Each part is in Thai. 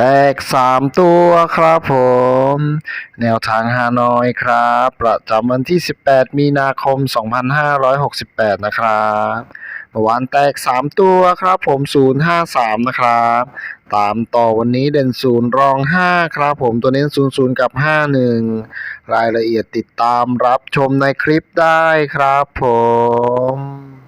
แตกสามตัวครับผม แนวทางฮานอยครับ ประจำวันที่ 18 มีนาคม 2568 นะครับเมื่อวานแตก 3 ตัวครับผม 053 นะครับ ตามต่อวันนี้เด่นศูนย์รอง 5 ครับผมตัวเน้น 00 กับ 51 รายละเอียดติดตามรับชมในคลิปได้ครับผม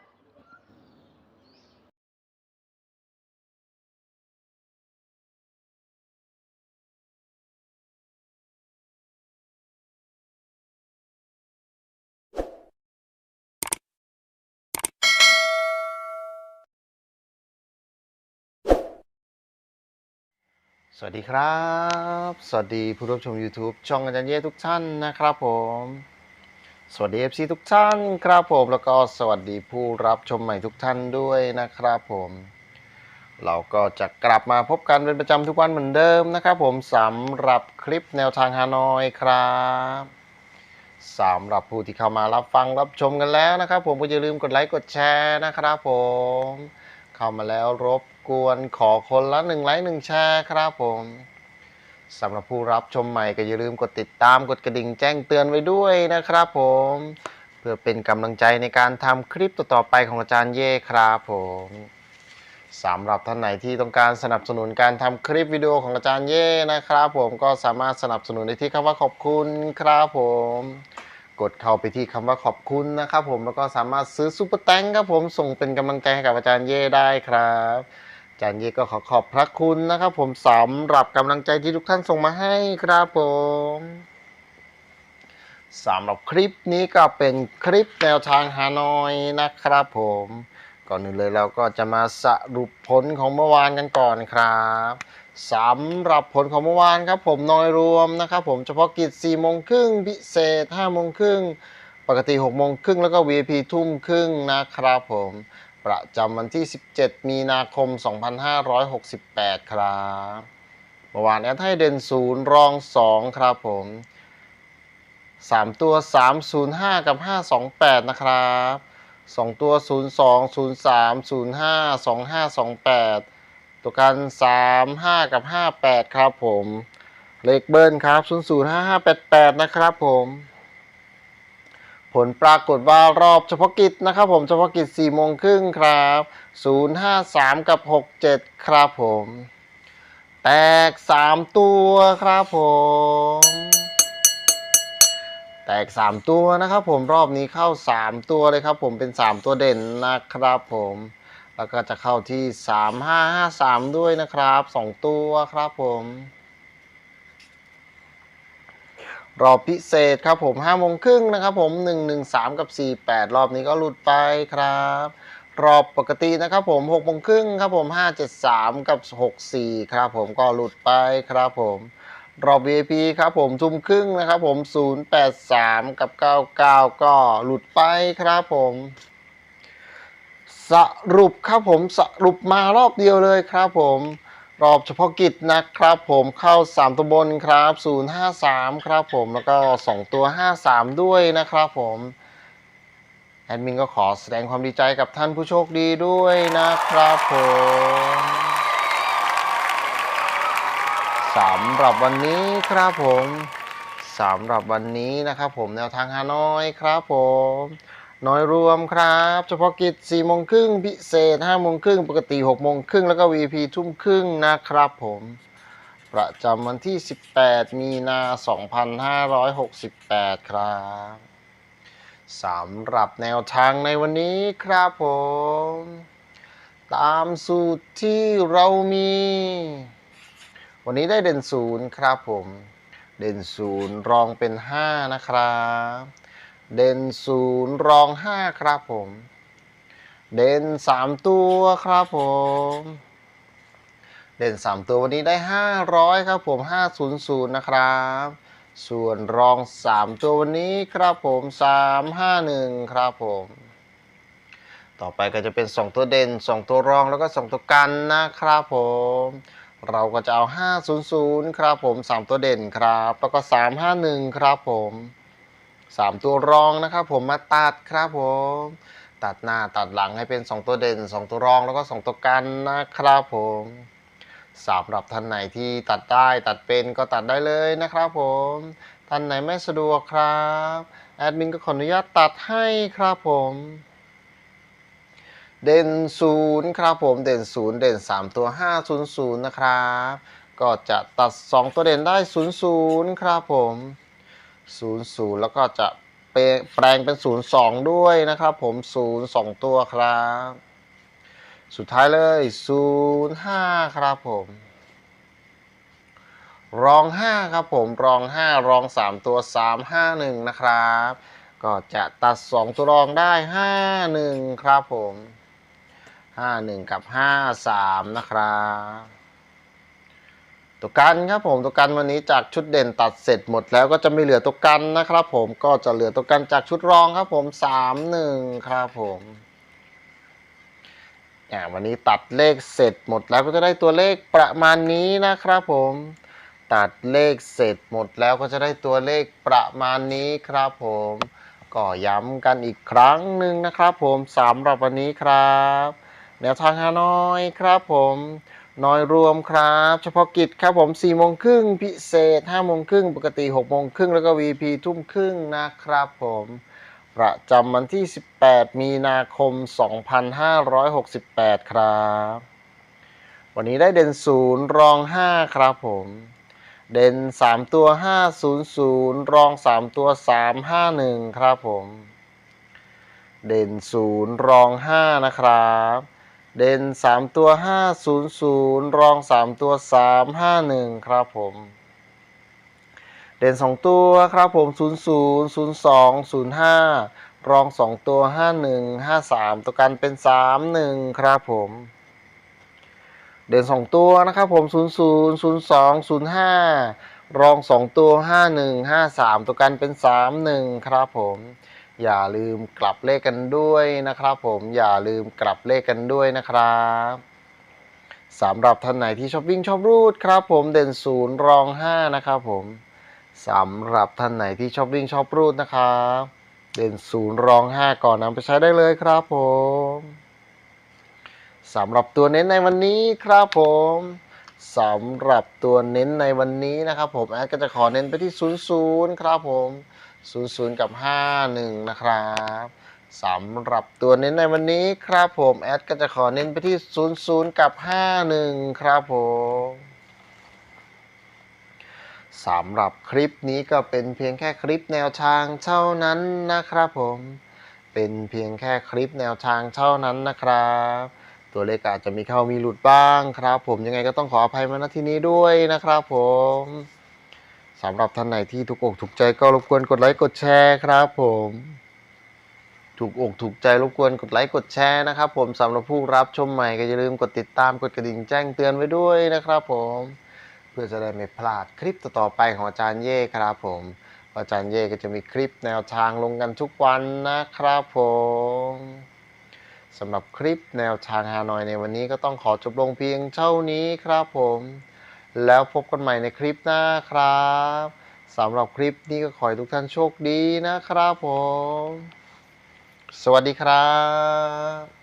สวัสดีครับ สวัสดีผู้รับชม YouTube ช่องอาจารย์เย่ทุกท่านนะครับผม สวัสดี FC ทุกท่านครับผม แล้วก็สวัสดีผู้รับชมใหม่ทุกท่านด้วยนะครับผม เราก็จะกลับมาพบกันเป็นประจำทุกวันเหมือนเดิมนะครับผมสำหรับคลิปแนวทางฮานอยครับสำหรับผู้ที่เข้ามารับฟังรับชมกันแล้วนะครับผมก็อย่าลืมกดไลค์กดแชร์นะครับผม เข้ามาแล้วรบกวนขอคนละหนึ่งไลค์หนึ่งแชร์ครับผมสำหรับผู้รับชมใหม่ก็อย่าลืมกดติดตามกดกระดิ่งแจ้งเตือนไว้ด้วยนะครับผม เพื่อเป็นกำลังใจในการทำคลิปต่อๆไปของอาจารย์เย่ครับผมสำหรับท่านไหนที่ต้องการสนับสนุนการทำคลิปวิดีโอของอาจารย์เย่นะครับผมก็สามารถสนับสนุนได้ที่คำว่าขอบคุณครับผม กดเข้าไปที่คำว่าขอบคุณนะครับผมแล้วก็สามารถซื้อซุปเปอร์แตงครับผมส่งเป็นกำลังใจให้กับอาจารย์เย่ได้ครับอาจารย์เย่ก็ขอขอบพระคุณนะครับผมสำหรับกำลังใจที่ทุกท่านส่งมาให้ครับผมสำหรับคลิปนี้ก็เป็นคลิปแนวทางฮานอยนะครับผมก่อนอื่นเลยเราก็จะมาสรุปผลของเมื่อวานกันก่อนครับ สำหรับผลของเมื่อวานครับผมน้อยรวมนะครับผมเฉพาะกิจ4โมงครึ่งพิเศษ5โมงครึ่งปกติ6โมงครึ่งแล้วก็ VIP ทุ่มครึ่งนะครับผมประจำวันที่ 17 มีนาคม 2568 ครับเมื่อวานแอดให้เด่นศูนย์รอง 2 ครับผม 3 ตัว 305 กับ 528 นะครับ 2 ตัว 02 03 05 25 28 ตัวกัน35 กับ 58 ครับผมเลขเบิ้ลครับ 005588 นะครับผม ผลปรากฏว่ารอบเฉพาะกิจนะครับผม เฉพาะกิจ4โมงครึ่งครับ 053 กับ 67 ครับผม แตก 3 ตัวครับผม แตก 3 ตัวนะครับผมรอบนี้เข้า 3 ตัวเลยครับผมเป็น 3 ตัวเด่นนะครับผม แล้วก็จะเข้าที่ 3553 ด้วยนะครับ 2 ตัวครับผม รอบพิเศษครับผม5โมงครึ่งนะครับผม 113 กับ 48 รอบนี้ก็หลุดไปครับ รอบปกตินะครับผม6โมงครึ่งครับผม 573 กับ 64 ครับผมก็หลุดไปครับผมรอบ VIP ครับผมทุ่มครึ่งนะครับผม 083 กับ 99 ก็หลุดไปครับผม สรุปครับผมสรุปมารอบเดียวเลยครับผมรอบเฉพาะกิจนะครับผมเข้า 3ตัวบนครับ 053 ครับผมแล้วก็ 2 ตัว 53 ด้วยนะครับผมแอดมินก็ขอแสดงความดีใจกับท่านผู้โชคดีด้วยนะครับผมสำหรับวันนี้ครับผมสำหรับวันนี้นะครับผมแนวทางฮานอยครับผม น้อยรวมครับ เฉพาะกิจ4โมงครึ่งพิเศษ5โมงครึ่งปกติ6โมงครึ่งแล้วก็ VP ทุ่มครึ่งนะครับผม ประจำวันที่ 18 มีนา 2568 ครับสำหรับแนวทางในวันนี้ครับผม ตามสูตรที่เรามี วันนี้ได้เด่นศูนย์ครับผม เด่นศูนย์รองเป็น 5 นะครับ เด่นศูนย์รองห้าครับผม เด่นสามตัวครับผม เด่นสามตัววันนี้ได้ห้าร้อยครับผมห้าศูนย์ศูนย์นะครับ ส่วนรองสามตัววันนี้ครับผมสามห้าหนึ่งครับผม ต่อไปก็จะเป็น2ตัวเด่น2ตัวรองแล้วก็2ตัวกันนะครับผมเราก็จะเอา 500 ครับผม 3 ตัวเด่นครับ แล้วก็ 351 ครับผม 3 ตัวรองนะครับผมมาตัดครับผมตัดหน้าตัดหลังให้เป็น 2 ตัวเด่น 2 ตัวรองแล้วก็ 2 ตัวกันนะครับผมสำหรับท่านไหนที่ตัดได้ตัดเป็นก็ตัดได้เลยนะครับผมท่านไหนไม่สะดวกครับแอดมินก็ขออนุญาตตัดให้ครับผมเด่นศูนย์ครับผมเด่นศูนย์เด่นสามตัวห้าศูนย์ศูนย์นะครับ ก็จะตัดสองตัวเด่นได้ศูนย์ศูนย์ครับผม ศูนย์ศูนย์แล้วก็จะแปลงเป็นศูนย์สองด้วยนะครับผมศูนย์สองตัวครับ สุดท้ายเลยศูนย์ห้าครับผมรองห้าครับผมรองห้ารองสามตัวสามห้าหนึ่งนะครับ ก็จะตัดสองตัวรองได้ห้าหนึ่งครับผมห้าหนึ่งกับห้าสามนะครับ ตัวกันครับผมตัวกันวันนี้จากชุดเด่นตัดเสร็จหมดแล้วก็จะไม่เหลือตัวกันนะครับ ผมก็จะเหลือตัวกันจากชุดรองครับผมสามหนึ่งครับผมอ่าวันนี้ตัดเลขเสร็จหมดแล้วก็จะได้ตัวเลขประมาณนี้นะครับผมตัดเลขเสร็จหมดแล้วก็จะได้ตัวเลขประมาณนี้ครับผมก็ย้ำกันอีกครั้งหนึ่งนะครับผมสำหรับวันนี้ครับแนวทางฮานอยครับผม น้อยรวมครับ เฉพาะกิจครับผม4โมงครึ่งพิเศษ5โมงครึ่งปกติ6โมงครึ่งแล้วก็ VP ทุ่มครึ่งนะครับผมประจำวันที่ 18 มีนาคม 2568 ครับ วันนี้ได้เด่นศูนย์รอง 5 ครับผม เด่น 3 ตัว 500 รอง 3 ตัว 351 ครับผม เด่น0รอง 5 นะครับ เด่น3ตัว500รอง3ตัว351ครับผมเด่น2ตัวครับผม00 02 05รอง2ตัว51 53ตัวกันเป็น31ครับผม เด่น2ตัวนะครับผม00 02 05รอง2ตัว51 53ตัวกันเป็น31ครับผม อย่าลืมกลับเลขกันด้วยนะครับ ผมอย่าลืมกลับเลขกันด้วยนะครับสำหรับท่านไหนที่ชอบวิ่งชอบรูดครับ ผมเด่น0รอง5นะครับผมสำหรับท่านไหนที่ชอบวิ่งชอบรูดนะครับเด่น0รอง5ก่อนนำไปใช้ได้เลยครับผมสำหรับตัวเน้นในวันนี้ครับผมสำหรับตัวเน้นในวันนี้นะครับ ผมแอดก็จะขอเน้นไปที่ 00 ครับผม 00 กับ 51 นะครับสำหรับตัวเน้นในวันนี้ครับผมแอดก็จะขอเน้นไปที่ 00 กับ 51 ครับผมสำหรับคลิปนี้ก็เป็นเพียงแค่คลิปแนวทางเท่านั้นนะครับผมเป็นเพียงแค่คลิปแนวทางเท่านั้นนะครับ ตัวเลขอาจจะมีเข้ามีหลุดบ้างครับ ผมยังไงก็ต้องขออภัยมาณที่นี้ด้วยนะครับผม สำหรับท่านไหนที่ถูกอกถูกใจก็รบกวนกดไลค์กดแชร์ครับผมถูกอกถูกใจรบกวนกดไลค์กดแชร์นะครับ ผมสำหรับผู้รับชมใหม่ก็อย่าลืมกดติดตามกดกระดิ่งแจ้งเตือนไว้ด้วยนะครับ ผม เพื่อจะได้ไม่พลาดคลิปต่อๆไปของอาจารย์เย่ครับผมอาจารย์เย่ก็จะมีคลิปแนวทางลงกันทุกวันนะครับผมสำหรับคลิปแนวทางฮานอยในวันนี้ก็ต้องขอจบลงเพียงเท่านี้ครับผม แล้วพบกันใหม่ในคลิปหน้าครับสำหรับคลิปนี้ก็ขอให้ทุกท่านโชคดีนะครับผม สวัสดีครับ